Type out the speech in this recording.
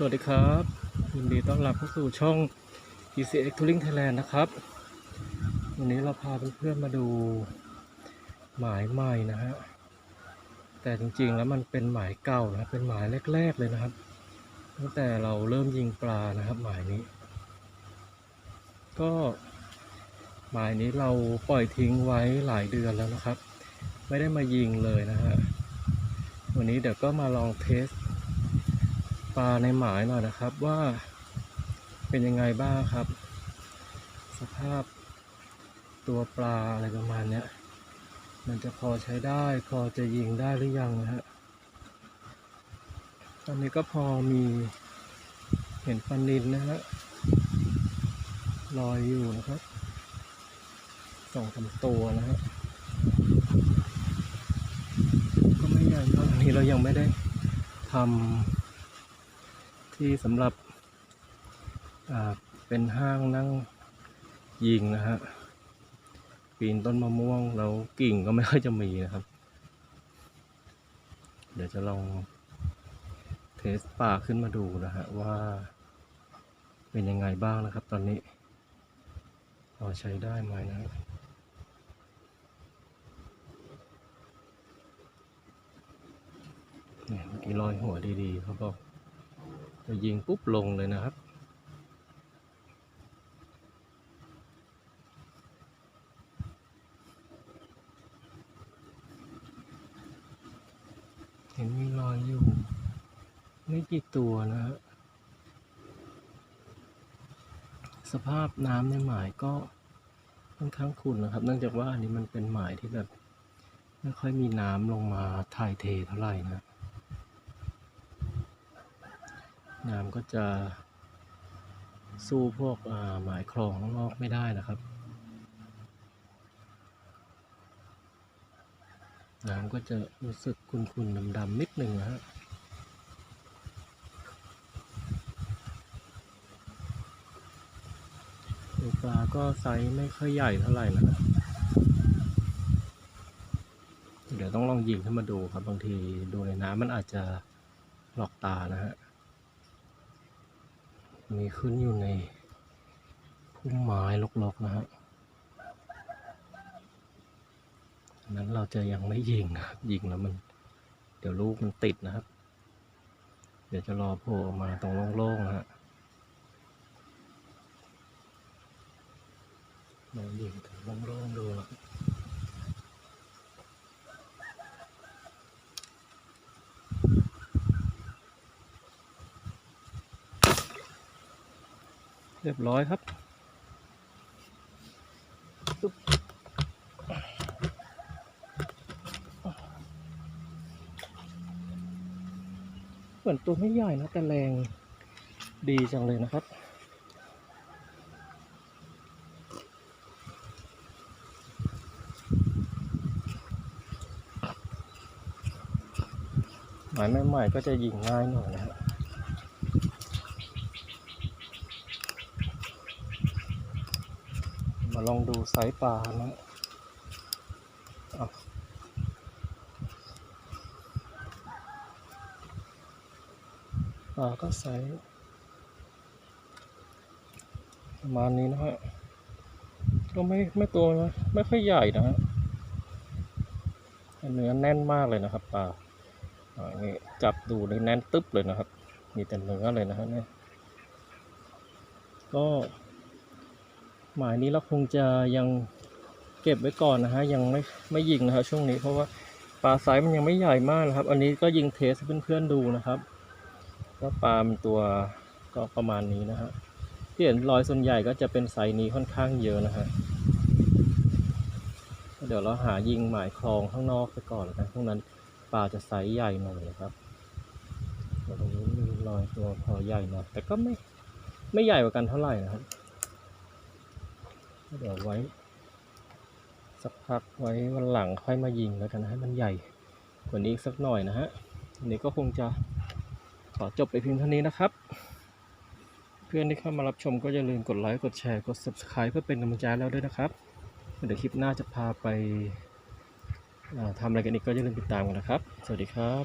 สวัสดีครับยินดีต้อนรับเข้าสู่ช่อง ECX Touring Thailand นะครับ วันนี้เราพาเพื่อนๆมาดูหมายใหม่นะฮะ แต่จริงๆแล้วมันเป็นหมายเก่านะเป็นหมายแรกๆเลยนะครับ ตั้งแต่เราเริ่มยิงปลานะครับหมายนี้ ก็หมายนี้เราปล่อยทิ้งไว้หลายเดือนแล้วนะครับ ไม่ได้มายิงเลยนะฮะ วันนี้เดี๋ยวก็มาลองเทส ปลาในหมายหน่อยนะครับว่าเป็นยังไงบ้างครับ สภาพตัวปลาอะไรประมาณเนี้ยมันจะพอใช้ได้พอจะยิงได้หรือยังนะฮะตอนนี้ก็พอมีเห็นปลานินนะฮะลอยอยู่นะครับสองสามตัวนะฮะก็ไม่ใหญ่มากอันนี้เรายังไม่ได้ทำ ที่สำหรับเป็นห้างนั่งยิงนะฮะปีนต้นมะม่วงแล้วกิ่งก็ไม่ค่อยจะมีนะครับ เดี๋ยวจะลองเทสปลาขึ้นมาดูนะฮะว่าเป็นยังไงบ้างนะครับ ตอนนี้พอใช้ได้ไหมนะเนี่ยเมื่อกี้ลอยหัวดีๆเขาบอก ยิงปุ๊บลงเลยนะครับ เห็นมีรอยอยู่ ไม่กี่ตัวนะฮะสภาพน้ำในหมายก็ค่อนข้างขุ่นนะครับ เนื่องจากว่าอันนี้มันเป็นหมายที่แบบ ไม่ค่อยมีน้ำลงมาถ่ายเทเท่าไหร่นะ น้ำก็จะสู้พวกหมายคลองข้างนอกไม่ได้นะครับน้ำก็จะรู้สึกขุ่นๆดำๆนิดหนึ่งนะฮะตัวปลาก็ไซส์ไม่ค่อยใหญ่เท่าไหร่นะครับเดี๋ยวต้องลองยิงขึ้นมาดูครับบางทีดูในน้ำมันอาจจะหลอกตานะฮะ มีขึ้นอยู่ในพุ่มไม้ลกๆนะฮะอันนั้นเราจะยังไม่ยิงนะครับ ยิงแล้วมัน เดี๋ยวลูกมันติดนะครับ เดี๋ยวจะรอโผล่ออกมาตรงโล่งๆนะฮะเรายิงถึงโล่งๆดูนะครับ เรียบร้อยครับเหมือนตัวไม่ใหญ่นะแต่แรงดีจังเลยนะครับหมายใหม่ๆก็จะยิงง่ายหน่อยนะฮะ มาลองดูไซส์ปลานะอะปลาก็ไซส์ประมาณนี้นะฮะ ก็ไม่ไม่ตัวนะไม่ค่อยใหญ่นะฮะเนื้อแน่นมากเลยนะครับปลาอ่านี่จับดูเลยแน่นตึ๊บเลยนะครับ มีแต่เนื้อเลยนะฮะเนี่ยก็ หมายนี้เราคงจะยังเก็บไว้ก่อนนะฮะยังไม่ไม่ยิงนะครับช่วงนี้เพราะว่าปลาไซส์มันยังไม่ใหญ่มากนะครับ อันนี้ก็ยิงเทสเพื่อนๆดูนะครับก็ปลามันตัวก็ประมาณนี้นะฮะที่เห็นรอยส่วนใหญ่ก็จะเป็นไซส์นี้ค่อนข้างเยอะนะฮะเดี๋ยวเราหายิงหมายคลองข้างนอกไปก่อนนะพวกนั้นปลาจะไซส์ใหญ่หน่อยนะครับตรงนี้มีรอยตัวพอใหญ่หน่อยแต่ก็ไม่ไม่ใหญ่กว่ากันเท่าไหร่นะครับ เดี๋ยวไว้ สักพักไว้วันหลังค่อยมายิงแล้วกันนะให้มันใหญ่กว่านี้อีกสักหน่อยนะฮะวันนี้ก็คงจะขอจบไปเพียงเท่านี้นะครับ เพื่อนที่เข้ามารับชมก็อย่าลืมกดไลค์กดแชร์กด subscribe เพื่อเป็นกำลังใจให้เราด้วยนะครับเดี๋ยวคลิปหน้าจะพาไปทำอะไรกันอีกก็อย่าลืมติดตามกันนะครับ สวัสดีครับ